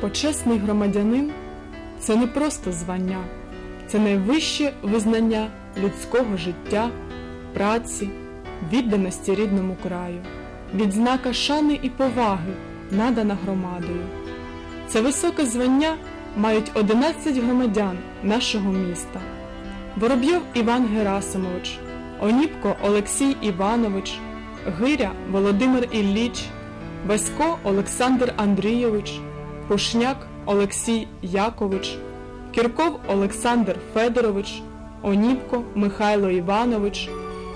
Почесний громадянин це не просто звання, це найвище визнання людського життя, праці, відданості рідному краю, відзнака шани і поваги, надана громадою. Це високе звання мають 11 громадян нашого міста: Воробйов Іван Герасимович, Оніпко Олексій Іванович, Гиря Володимир Ілліч, Васько Олександр Андрійович, Пушняк Олексій Якович, Кірков Олександр Федорович, Оніпко Михайло Іванович,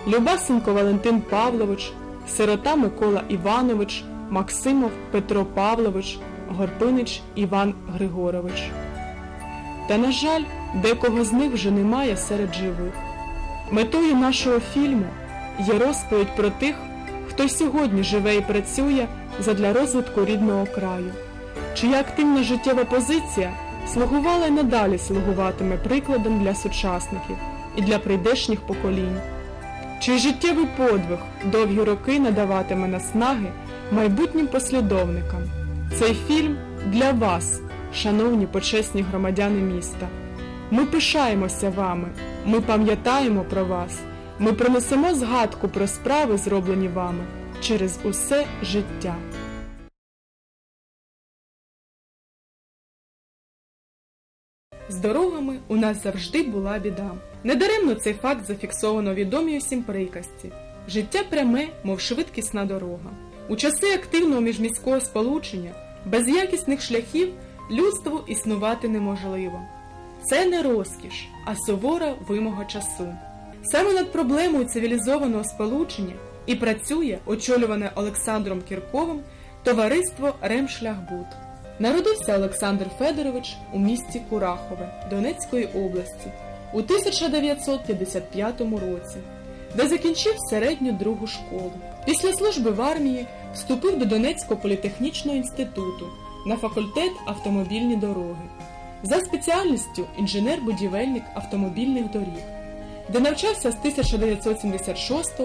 Любасенко Валентин Павлович, Сирота Микола Іванович, Максимов Петро Павлович, Горпинич Іван Григорович. Та, на жаль, декого з них вже немає серед живих. Метою нашого фільму є розповідь про тих, хто сьогодні живе і працює задля розвитку рідного краю, чия активна життєва позиція слугувала й надалі слугуватиме прикладом для сучасників і для прийдешніх поколінь, чий життєвий подвиг довгі роки надаватиме наснаги майбутнім послідовникам. Цей фільм для вас, шановні почесні громадяни міста. Ми пишаємося вами, ми пам'ятаємо про вас, ми принесемо згадку про справи, зроблені вами через усе життя. З дорогами у нас завжди була біда. Недаремно цей факт зафіксовано відомій усім приказці. Життя пряме, мов швидкісна дорога. У часи активного міжміського сполучення без якісних шляхів людству існувати неможливо. Це не розкіш, а сувора вимога часу. Саме над проблемою цивілізованого сполучення і працює очолюване Олександром Кірковим товариство Ремшляхбуд. Народився Олександр Федорович у місті Курахове Донецької області у 1955 році, де закінчив середню другу школу. Після служби в армії вступив до Донецького політехнічного інституту на факультет автомобільні дороги за спеціальністю інженер-будівельник автомобільних доріг, де навчався з 1976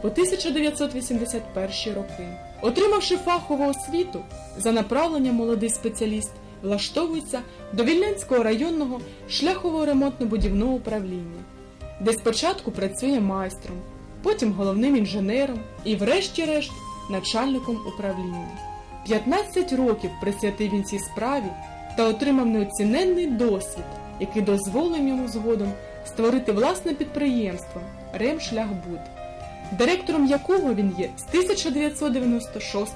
по 1981 роки. Отримавши фахову освіту, за направленням молодий спеціаліст влаштовується до Вільнянського районного шляхового ремонтно-будівного управління, де спочатку працює майстром, потім головним інженером і, врешті-решт, начальником управління. 15 років присвятив він цій справі та отримав неоціненний досвід, який дозволив йому згодом створити власне підприємство Ремшляхбуд, директором якого він є з 1996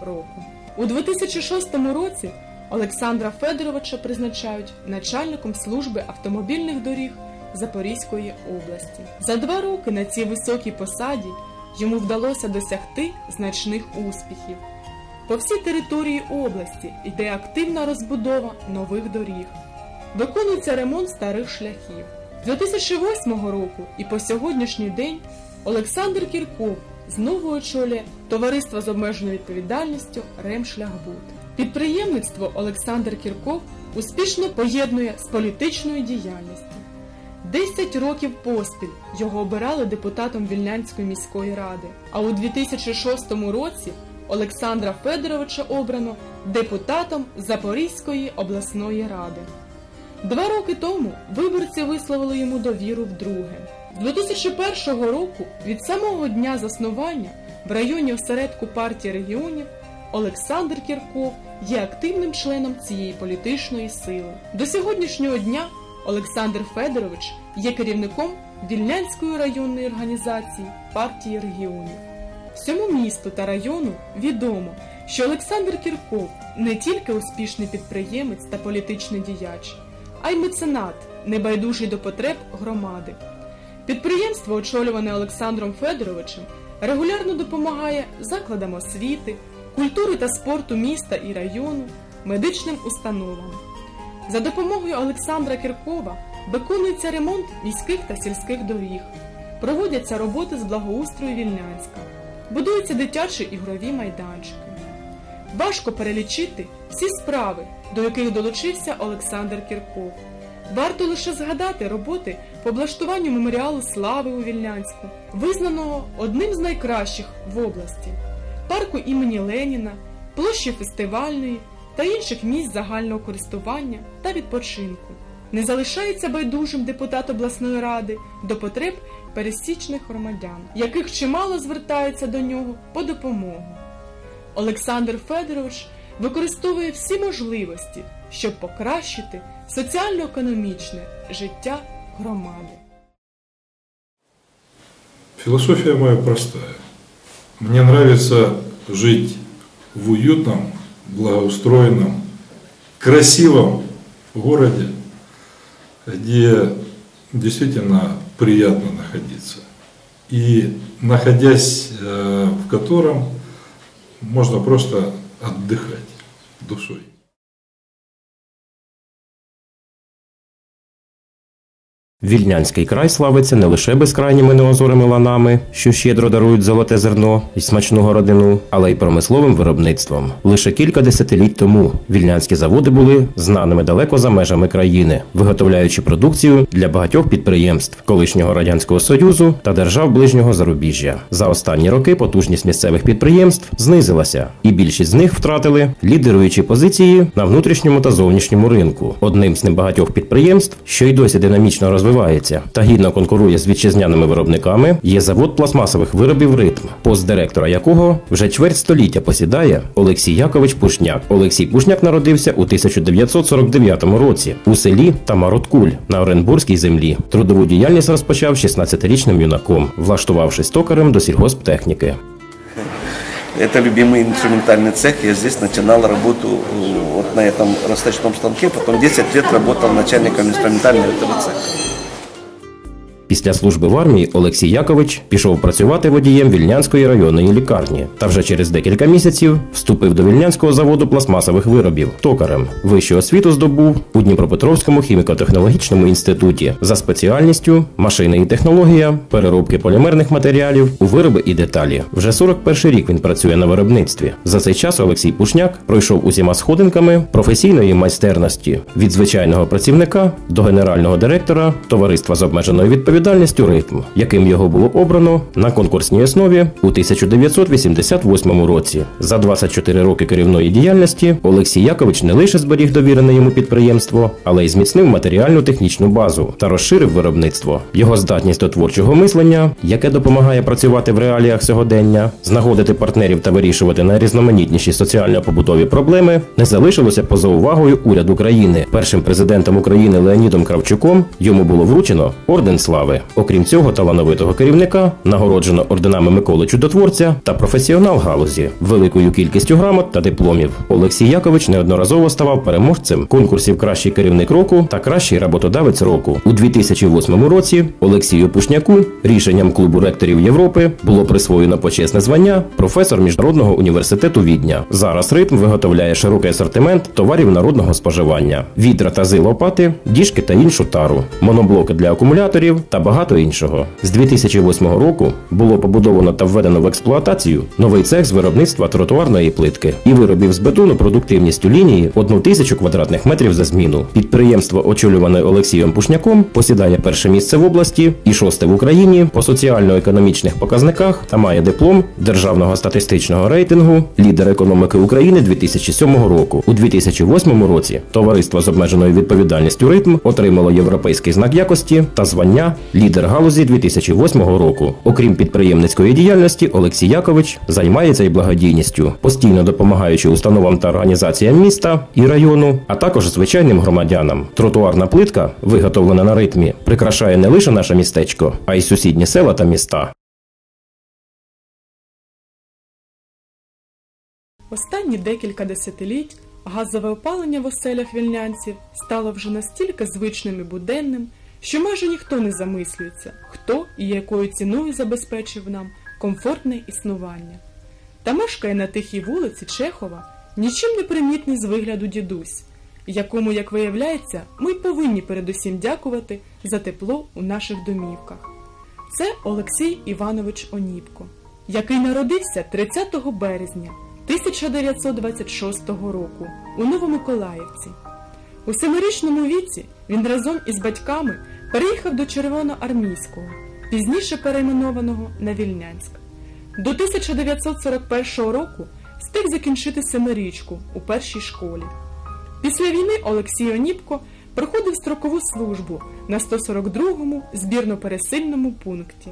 року. У 2006 році Олександра Федоровича призначають начальником служби автомобільних доріг Запорізької області. За два роки на цій високій посаді йому вдалося досягти значних успіхів. По всій території області йде активна розбудова нових доріг. Виконується ремонт старих шляхів. З 2008 року і по сьогоднішній день Олександр Кірков знову очолює товариство з обмеженою відповідальністю Ремшляхбуд. Підприємництво Олександр Кірков успішно поєднує з політичною діяльністю. Десять років поспіль його обирали депутатом Вільнянської міської ради, а у 2006 році Олександра Федоровича обрано депутатом Запорізької обласної ради. Два роки тому виборці висловили йому довіру вдруге. З 2001 року від самого дня заснування в районі осередку партії регіонів Олександр Кірков є активним членом цієї політичної сили. До сьогоднішнього дня Олександр Федорович є керівником Вільнянської районної організації партії регіонів. Всьому місту та району відомо, що Олександр Кірков не тільки успішний підприємець та політичний діяч, а й меценат, небайдужий до потреб громади. Підприємство, очолюване Олександром Федоровичем, регулярно допомагає закладам освіти, культури та спорту міста і району, медичним установам. За допомогою Олександра Кіркова виконується ремонт міських та сільських доріг, проводяться роботи з благоустрою Вільнянська, будуються дитячі ігрові майданчики. Важко перелічити всі справи, до яких долучився Олександр Кірков. Варто лише згадати роботи по облаштуванню меморіалу слави у Вільнянську, визнаного одним з найкращих в області, парку імені Леніна, площі фестивальної, та інших місць загального користування та відпочинку. Не залишається байдужим депутат обласної ради до потреб пересічних громадян, яких чимало звертаються до нього по допомогу. Олександр Федорович використовує всі можливості, щоб покращити соціально-економічне життя громади. Философия моя простая. Мне нравится жить в уютном, благоустроенном, красивом городе, где действительно приятно находиться. И находясь э, в котором можно просто отдыхать душой. Вільнянський край славиться не лише безкрайніми неозорими ланами, що щедро дарують золоте зерно і смачну родину, але й промисловим виробництвом. Лише кілька десятиліть тому вільнянські заводи були знаними далеко за межами країни, виготовляючи продукцію для багатьох підприємств колишнього радянського союзу та держав ближнього зарубіжжя. За останні роки потужність місцевих підприємств знизилася, і більшість з них втратили лідеруючі позиції на внутрішньому та зовнішньому ринку. Одним з небагатьох підприємств, що й досі динамічно розвивається, та гідно конкурує з вітчизняними виробниками, є завод пластмасових виробів ритм, пост директора якого вже чверть століття посідає Олексій Якович Пушняк. Олексій Пушняк народився у 1949 році у селі Тамароткуль на Оренбурзькій землі. Трудову діяльність розпочав 16-річним юнаком, влаштувавшись токарем до сільгосптехніки. Это любимый инструментальный цех. Я здесь начинал работу э, вот на этом расточном станке. Потом 10 лет работал начальником инструментального этого цеха. Після служби в армії Олексій Якович пішов працювати водієм Вільнянської районної лікарні та вже через декілька місяців вступив до Вільнянського заводу пластмасових виробів токарем. Вищу освіту здобув у Дніпропетровському хіміко-технологічному інституті за спеціальністю машини і технологія, переробки полімерних матеріалів у вироби і деталі. Вже 41 рік він працює на виробництві. За цей час Олексій Пушняк пройшов усіма сходинками професійної майстерності від звичайного працівника до генерального директора товариства з обмеженою відповідальністю відповідальністю ритм, яким його було обрано на конкурсній основі у 1988 році. За 24 роки керівної діяльності Олексій Якович не лише зберіг довірене йому підприємство, але й зміцнив матеріальну технічну базу та розширив виробництво. Його здатність до творчого мислення, яке допомагає працювати в реаліях сьогодення, знаходити партнерів та вирішувати найрізноманітніші соціально-побутові проблеми, не залишилося поза увагою уряду країни. Першим президентом України Леонідом Кравчуком йому було вручено орден слави. Окрім цього, талановитого керівника нагороджено орденами Миколи Чудотворця та професіонал галузі, великою кількістю грамот та дипломів. Олексій Якович неодноразово ставав переможцем конкурсів Кращий керівник року та кращий роботодавець року. У 2008 році Олексію Пушняку рішенням клубу ректорів Європи було присвоєно почесне звання професор міжнародного університету Відня. Зараз ритм виготовляє широкий асортимент товарів народного споживання: відра та лопати, діжки та іншу тару, моноблоки для акумуляторів та багато іншого. З 2008 року було побудовано та введено в експлуатацію новий цех з виробництва тротуарної плитки і виробів з бетону продуктивністю лінії 1 тисячу квадратних метрів за зміну. Підприємство, очолюване Олексієм Пушняком, посідає перше місце в області і шосте в Україні по соціально-економічних показниках та має диплом державного статистичного рейтингу лідер економіки України 2007 року. У 2008 році товариство з обмеженою відповідальністю ритм отримало європейський знак якості та звання лідер галузі 2008 року. Окрім підприємницької діяльності, Олексій Якович займається і благодійністю, постійно допомагаючи установам та організаціям міста і району, а також звичайним громадянам. Тротуарна плитка, виготовлена на ритмі, прикрашає не лише наше містечко, а й сусідні села та міста. Останні декілька десятиліть газове опалення в оселях вільнянців стало вже настільки звичним і буденним, що майже ніхто не замислюється, хто і якою ціною забезпечив нам комфортне існування. Та мешкає на тихій вулиці Чехова нічим не примітний з вигляду дідусь, якому, як виявляється, ми повинні передусім дякувати за тепло у наших домівках. Це Олексій Іванович Оніпко, який народився 30 березня 1926 року у Новомиколаївці. У семирічному віці він разом із батьками переїхав до Червоноармійського, пізніше перейменованого на Вільнянськ. До 1941 року встиг закінчити семирічку у першій школі. Після війни Олексій Оніпко проходив строкову службу на 142-му збірно-пересильному пункті.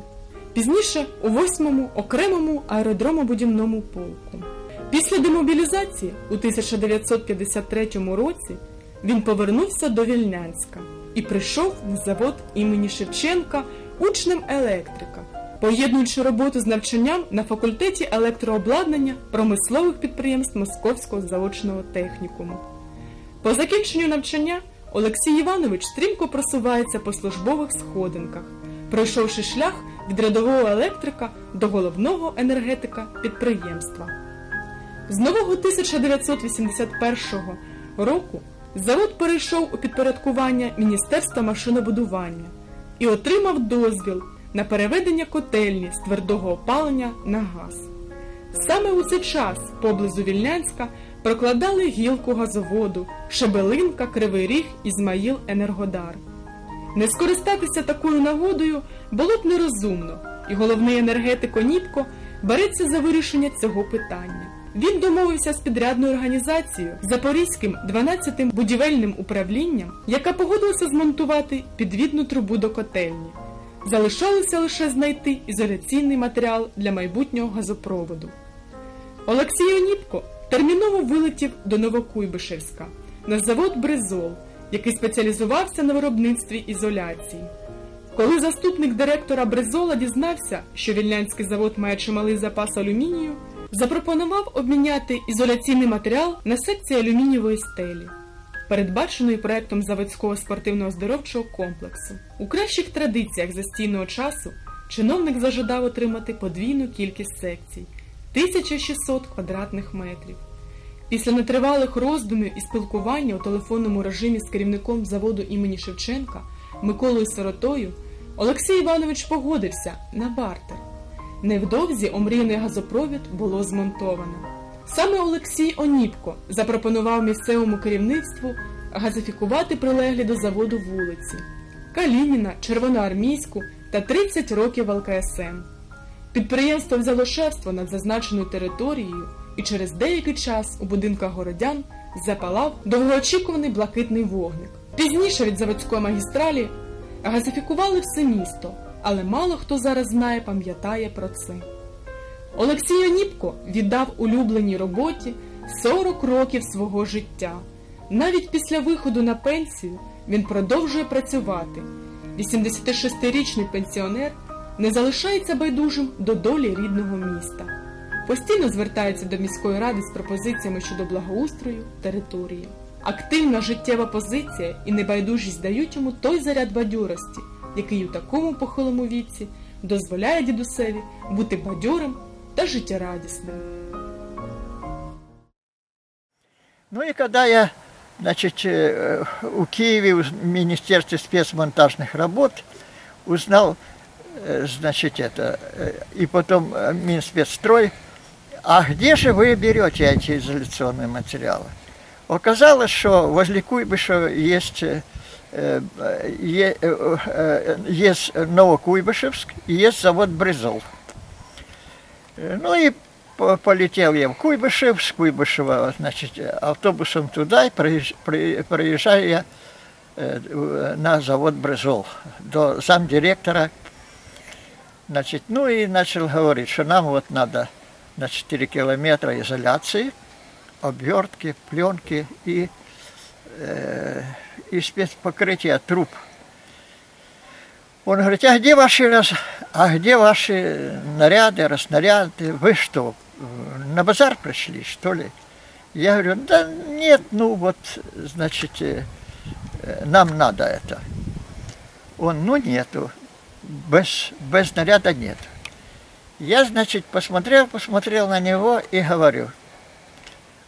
Пізніше у 8-му окремому аеродромобудівному полку. Після демобілізації у 1953 році він повернувся до Вільнянська і прийшов на завод імені Шевченка учнем електрика, поєднуючи роботу з навчанням на факультеті електрообладнання промислових підприємств Московського заочного технікуму. По закінченню навчання Олексій Іванович стрімко просувається по службових сходинках, пройшовши шлях від рядового електрика до головного енергетика підприємства. З нового 1981 року завод перейшов у підпорядкування Міністерства машинобудування і отримав дозвіл на переведення котельні з твердого опалення на газ. Саме у цей час поблизу Вільнянська прокладали гілку газоводу, Шебелинка, Кривий Ріг, Ізмаїл, Енергодар. Не скористатися такою нагодою було б нерозумно, і головний енергетик Оніпко береться за вирішення цього питання. Він домовився з підрядною організацією Запорізьким 12-тим будівельним управлінням, яка погодилася змонтувати підвідну трубу до котельні. Залишалося лише знайти ізоляційний матеріал для майбутнього газопроводу. Олексій Оніпко терміново вилетів до Новокуйбишевська на завод Бризол, який спеціалізувався на виробництві ізоляції. Коли заступник директора Бризола дізнався, що Вільнянський завод має чималий запас алюмінію, запропонував обміняти ізоляційний матеріал на секції алюмінієвої стелі, передбаченої проектом заводського спортивного здоровчого комплексу. У кращих традиціях застійного часу чиновник зажадав отримати подвійну кількість секцій 1600 квадратних метрів. Після нетривалих роздумів і спілкування у телефонному режимі з керівником заводу імені Шевченка Миколою Сиротою Олексій Іванович погодився на бартер. Невдовзі омрійний газопровід було змонтовано. Саме Олексій Оніпко запропонував місцевому керівництву газифікувати прилеглі до заводу вулиці Калініна, Червоноармійську та 30 років ЛКСМ. Підприємство взяло шефство над зазначеною територією, і через деякий час у будинках городян запалав довгоочікуваний блакитний вогник. Пізніше від заводської магістралі газифікували все місто, але мало хто зараз знає, пам'ятає про це. Олексій Оніпко віддав улюбленій роботі 40 років свого життя. Навіть після виходу на пенсію він продовжує працювати. 86-річний пенсіонер не залишається байдужим до долі рідного міста. Постійно звертається до міської ради з пропозиціями щодо благоустрою території. Активна життєва позиція і небайдужість дають йому той заряд бадьорості, який у такому похилому віці дозволяє дідусеві бути бадьорим та життєрадісним. Ну и когда я, значит, э, у Киеве, в Министерстве спецмонтажных работ узнал, э, значит, это, э, и потом э, Минспецстрой, а где же вы берете эти изоляционные материалы? Оказалось, что возле Куйбышева есть, э, э, е- э, э, есть Новокуйбышевск есть завод Бризол. Э, Ну и по- полетел я в Куйбышев, с значит, автобусом туда, и проезжаю я на завод Брызол до замдиректора. Значит, ну и начал говорить, что нам вот надо на 4 километра изоляции, обвертки, пленки и, э, и спецпокрытие труб. Он говорит, а где ваши, а где ваши наряды, раснаряды? Вы что, на базар пришли, что ли? Я говорю, да нет, ну вот, значит, нам надо это. Он, ну нету, без, без наряда нет. Я, значит, посмотрел, посмотрел на него и говорю,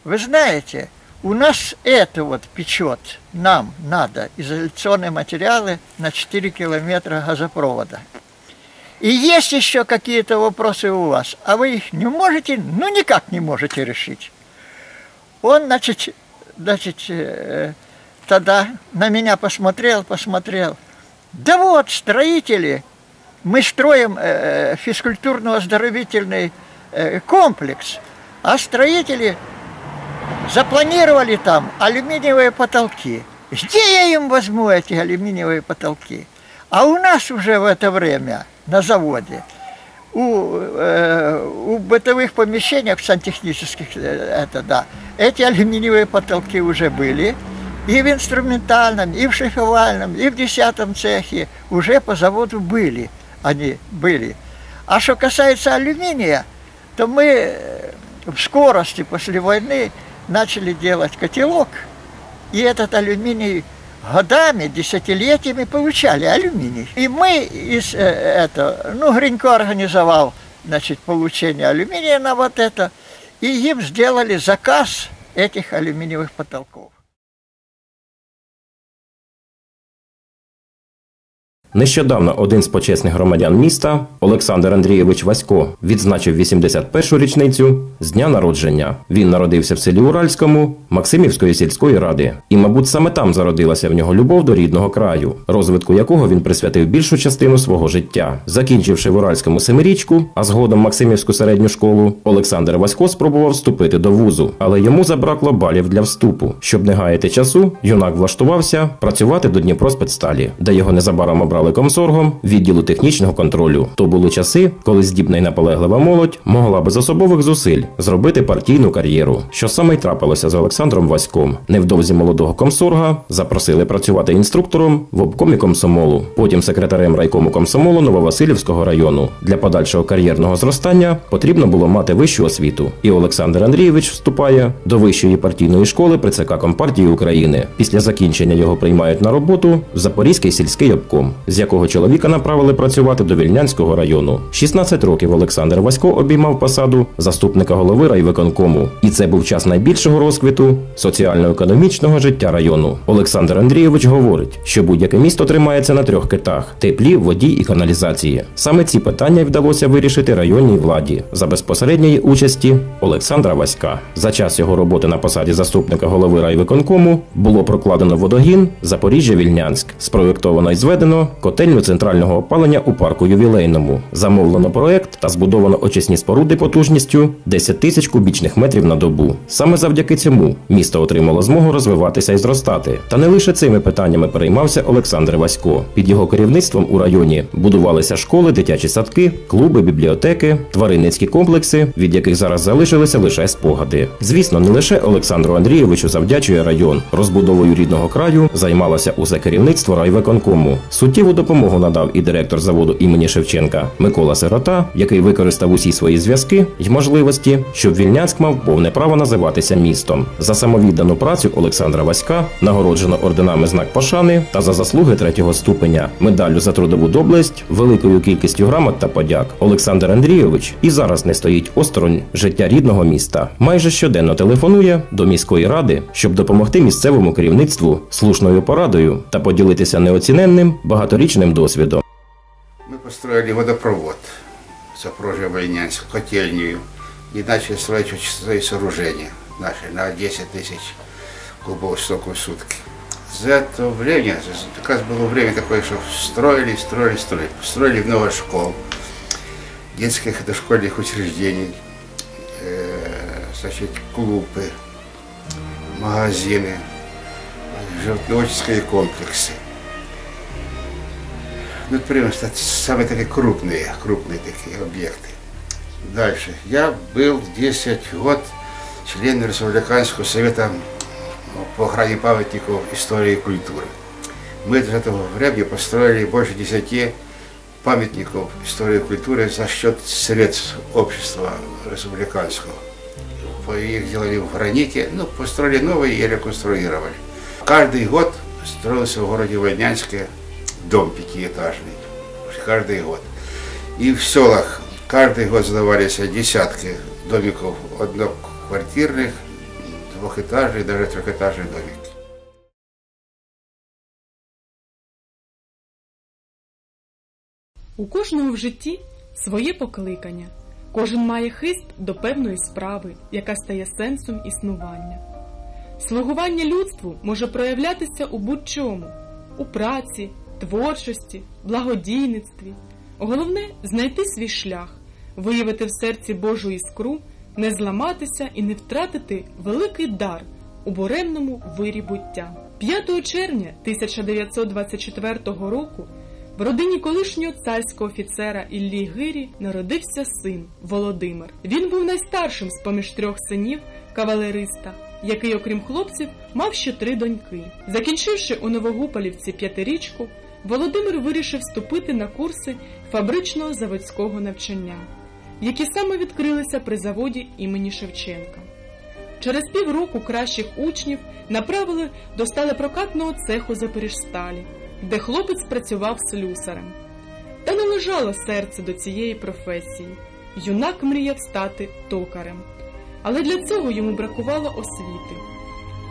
вы знаете, у нас это вот печет, нам надо изоляционные материалы на 4 километра газопровода. И есть еще какие-то вопросы у вас, а вы их не можете, ну никак не можете решить. Он, значит, значит, э, тогда на меня посмотрел, посмотрел. Да вот, строители, мы строим э, физкультурно-оздоровительный э, комплекс. А строители запланировали там алюминиевые потолки. Где я им возьму эти алюминиевые потолки? А у нас уже в это время на заводе у, э, у бытовых помещениях сантехнических, э, это да, эти алюминиевые потолки уже были. И в инструментальном, и в шлифовальном, и в десятом цехе уже по заводу были. Они были. А что касается алюминия, то мы э, в скорости после войны начали делать котелок, и этот алюминий годами, десятилетиями получали алюминий. И мы из э, это, ну, Гринько организовал, значит, получение алюминия на вот это, и им сделали заказ этих алюминиевых потолков. Нещодавно один з почесних громадян міста, Олександр Андрійович Васько, відзначив 81-шу річницю з дня народження. Він народився в селі Уральському Максимівської сільської ради, і, мабуть, саме там зародилася в нього любов до рідного краю, розвитку якого він присвятив більшу частину свого життя. Закінчивши в Уральському семирічку, а згодом Максимівську середню школу, Олександр Васько спробував вступити до вузу, але йому забракло балів для вступу. Щоб не гаяти часу, юнак влаштувався працювати до Дніпроспецсталі, де його незабаром обрали комсоргом відділу технічного контролю. То були часи, коли здібна й наполеглива молодь могла без особових зусиль зробити партійну кар'єру, що саме й трапилося з Олександром Васьком. Невдовзі молодого комсорга запросили працювати інструктором в обкомі комсомолу, потім секретарем райкому комсомолу Нововасилівського району. Для подальшого кар'єрного зростання потрібно було мати вищу освіту. І Олександр Андрійович вступає до вищої партійної школи при ЦК Компартії України. Після закінчення його приймають на роботу в Запорізький сільський обком з якого чоловіка направили працювати до Вільнянського району. 16 років Олександр Васько обіймав посаду заступника голови райвиконкому, і це був час найбільшого розквіту соціально-економічного життя району. Олександр Андрійович говорить, що будь-яке місто тримається на трьох китах: теплі, воді і каналізації. Саме ці питання й вдалося вирішити районній владі за безпосередньої участі Олександра Васька. За час його роботи на посаді заступника голови райвиконкому було прокладено водогін Запоріжжя-Вільнянськ, спроєктовано і зведено котельню центрального опалення у парку ювілейному. Замовлено проект та збудовано очисні споруди потужністю 10 тисяч кубічних метрів на добу. Саме завдяки цьому місто отримало змогу розвиватися і зростати. Та не лише цими питаннями переймався Олександр Васько. Під його керівництвом у районі будувалися школи, дитячі садки, клуби, бібліотеки, тваринницькі комплекси, від яких зараз залишилися лише спогади. Звісно, не лише Олександру Андрійовичу завдячує район. Розбудовою рідного краю займалося усе керівництво райвиконкому. Суттєву допомогу надав і директор заводу імені Шевченка Микола Сирота, який використав усі свої зв'язки й можливості, щоб Вільнянськ мав повне право називатися містом. За самовіддану працю Олександра Васька нагороджено орденами знак пошани та за заслуги третього ступеня, медаллю за трудову доблесть, великою кількістю грамот та подяк. Олександр Андрійович і зараз не стоїть осторонь життя рідного міста. Майже щоденно телефонує до міської ради, щоб допомогти місцевому керівництву слушною порадою та поділитися неоціненним багаторічним досвідом. Мы построили водопровод в Запорожье Войнянск, котельню, и начали строить свои сооружения наши на 10 тысяч кубов стоку в сутки. За это время, как раз было время такое, что строили, строили, строили. Строили много школ, детских и дошкольных учреждений, значит, клубы, магазины, животноводческие комплексы. Ну, это примерно это самые такие крупные, крупные такие объекты. Дальше. Я был 10 год членом Республиканского совета по охране памятников истории и культуры. Мы с этого времени построили больше 10 памятников истории и культуры за счет средств общества республиканского. Их делали в граните, ну, построили новые и реконструировали. Каждый год строился в городе Войнянске дом пятиэтажный. Каждый год. И в селах каждый год сдавались десятки домиков одноквартирных, двухэтажных, даже трехэтажных домики. У кожного в житті своє покликання. Кожен має хист до певної справи, яка стає сенсом існування. Слугування людству може проявлятися у будь-чому у праці, творчості, благодійництві. Головне знайти свій шлях, виявити в серці Божу іскру не зламатися і не втратити великий дар у буремному вирі буття. 5 червня 1924 року в родині колишнього царського офіцера Іллі Гирі народився син Володимир. Він був найстаршим з поміж трьох синів кавалериста, який, окрім хлопців, мав ще три доньки. Закінчивши у Новогупалівці п'ятирічку, Володимир вирішив вступити на курси фабричного заводського навчання, які саме відкрилися при заводі імені Шевченка. Через півроку кращих учнів направили до сталепрокатного цеху Запоріжсталі, де хлопець працював слюсарем. Та не лежало серце до цієї професії. Юнак мріяв стати токарем. Але для цього йому бракувало освіти.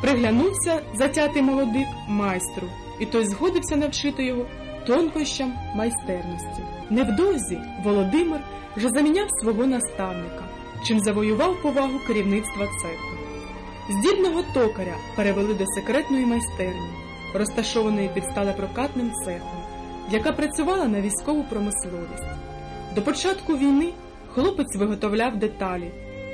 Приглянувся затятий молодик майстру, і той згодився навчити його тонкощам майстерності. Невдовзі Володимир вже заміняв свого наставника, чим завоював повагу керівництва цеху. Здібного токаря перевели до секретної майстерні, розташованої під сталепрокатним цехом, яка працювала на військову промисловість. До початку війни хлопець виготовляв деталі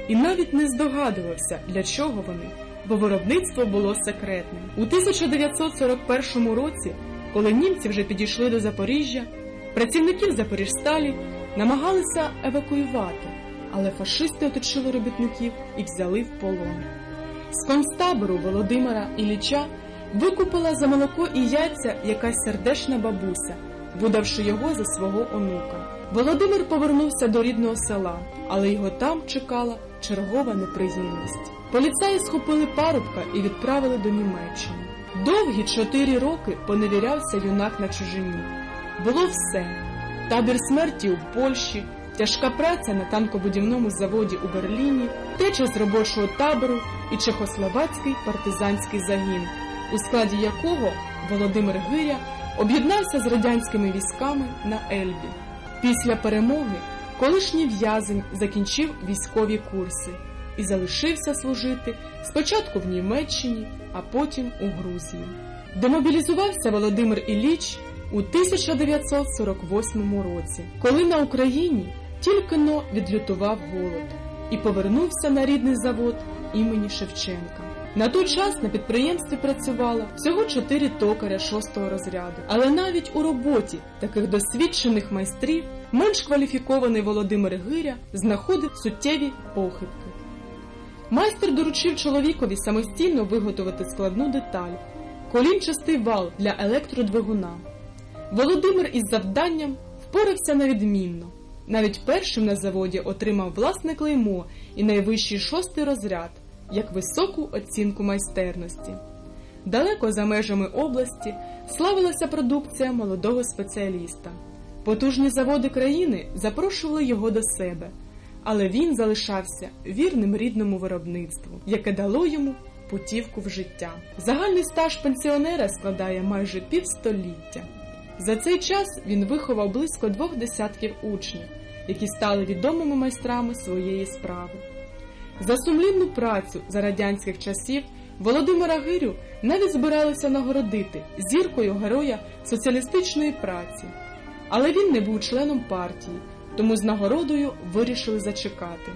і навіть не здогадувався, для чого вони, бо виробництво було секретним. У 1941 році, коли німці вже підійшли до Запоріжжя, працівників Запоріжсталі намагалися евакуювати, але фашисти оточили робітників і взяли в полон. З концтабору Володимира Ілліча викупила за молоко і яйця якась сердешна бабуся, видавши його за свого онука. Володимир повернувся до рідного села, але його там чекала чергова неприємність. Поліцаї схопили парубка і відправили до Німеччини. Довгі чотири роки поневірявся юнак на чужині. Було все: табір смерті у Польщі, тяжка праця на танкобудівному заводі у Берліні, теча з робочого табору і чехословацький партизанський загін, у складі якого Володимир Гиря об'єднався з радянськими військами на Ельбі. Після перемоги колишній в'язень закінчив військові курси і залишився служити спочатку в Німеччині, а потім у Грузії. Демобілізувався Володимир Ілліч у 1948 році, коли на Україні тільки но відлютував голод і повернувся на рідний завод імені Шевченка. На той час на підприємстві працювало всього чотири токаря шостого розряду, але навіть у роботі таких досвідчених майстрів менш кваліфікований Володимир Гиря знаходив суттєві похибки. Майстер доручив чоловікові самостійно виготовити складну деталь колінчастий вал для електродвигуна. Володимир із завданням впорався на відмінно. Навіть першим на заводі отримав власне клеймо і найвищий шостий розряд як високу оцінку майстерності. Далеко за межами області славилася продукція молодого спеціаліста. Потужні заводи країни запрошували його до себе, але він залишався вірним рідному виробництву, яке дало йому путівку в життя. Загальний стаж пенсіонера складає майже півстоліття. За цей час він виховав близько двох десятків учнів, які стали відомими майстрами своєї справи. За сумлінну працю за радянських часів Володимира Гирю навіть збиралися нагородити зіркою героя соціалістичної праці. Але він не був членом партії, тому з нагородою вирішили зачекати.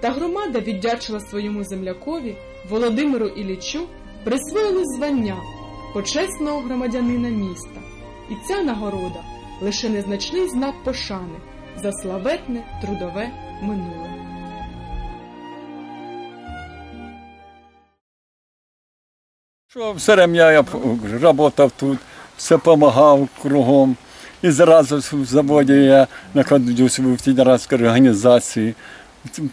Та громада віддячила своєму землякові Володимиру Іллічу присвоїли звання почесного громадянина міста, і ця нагорода лише незначний знак пошани за славетне трудове минуле. Що все время я працював тут, все допомагав кругом. І зразу в заводі я знаходився в федеральській організації.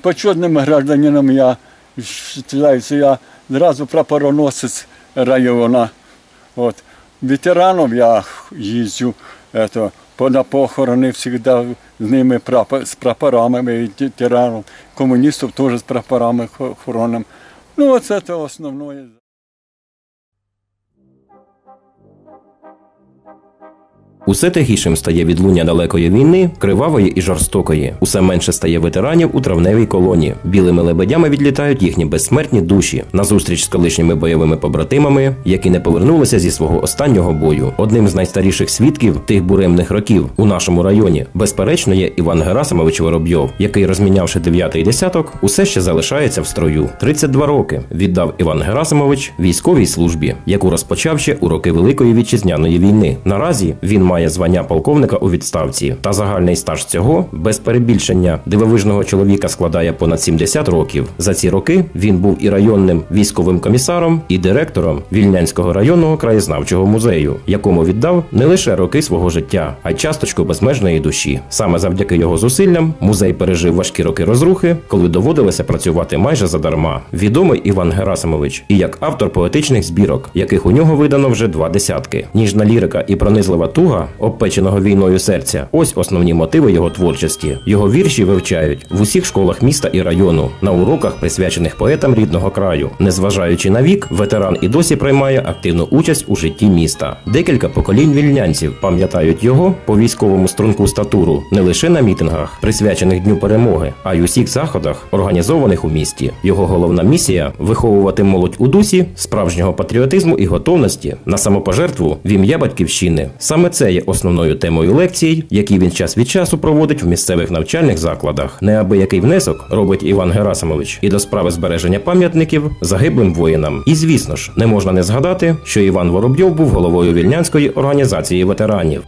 Почетним гражданином я вважаюся, я зразу прапороносець району. От. Ветеранов я їздю это, на похорони завжди з ними прапор, з прапорами ветеранів, комуністів теж з прапорами охоронним. Ну, це основне. Усе тихішим стає відлуння далекої війни, кривавої і жорстокої. Усе менше стає ветеранів у травневій колоні. Білими лебедями відлітають їхні безсмертні душі на зустріч з колишніми бойовими побратимами, які не повернулися зі свого останнього бою. Одним з найстаріших свідків тих буремних років у нашому районі, безперечно, є Іван Герасимович Воробйов, який, розмінявши дев'ятий десяток, усе ще залишається в строю. 32 роки віддав Іван Герасимович військовій службі, яку розпочав ще у роки Великої вітчизняної війни. Наразі він має звання полковника у відставці, та загальний стаж цього без перебільшення дивовижного чоловіка складає понад 70 років. За ці роки він був і районним військовим комісаром, і директором Вільнянського районного краєзнавчого музею, якому віддав не лише роки свого життя, а й часточку безмежної душі. Саме завдяки його зусиллям музей пережив важкі роки розрухи, коли доводилося працювати майже задарма. Відомий Іван Герасимович і як автор поетичних збірок, яких у нього видано вже два десятки. Ніжна лірика і пронизлива туга, обпеченого війною серця. Ось основні мотиви його творчості. Його вірші вивчають в усіх школах міста і району, на уроках, присвячених поетам рідного краю. Незважаючи на вік, ветеран і досі приймає активну участь у житті міста. Декілька поколінь вільнянців пам'ятають його по військовому струнку статуру не лише на мітингах, присвячених Дню перемоги, а й усіх заходах, організованих у місті. Його головна місія виховувати молодь у дусі справжнього патріотизму і готовності на самопожертву в ім'я батьківщини. Саме є основною темою лекцій, які він час від часу проводить в місцевих навчальних закладах. Неабиякий внесок робить Іван Герасимович і до справи збереження пам'ятників загиблим воїнам. І звісно ж, не можна не згадати, що Іван Воробйов був головою вільнянської організації ветеранів.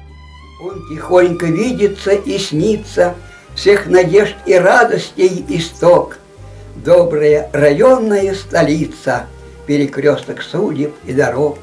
Он тихонько видится и снится, Всех надежд и радостей исток. Добрая районная столица, Перекресток судеб и дорог.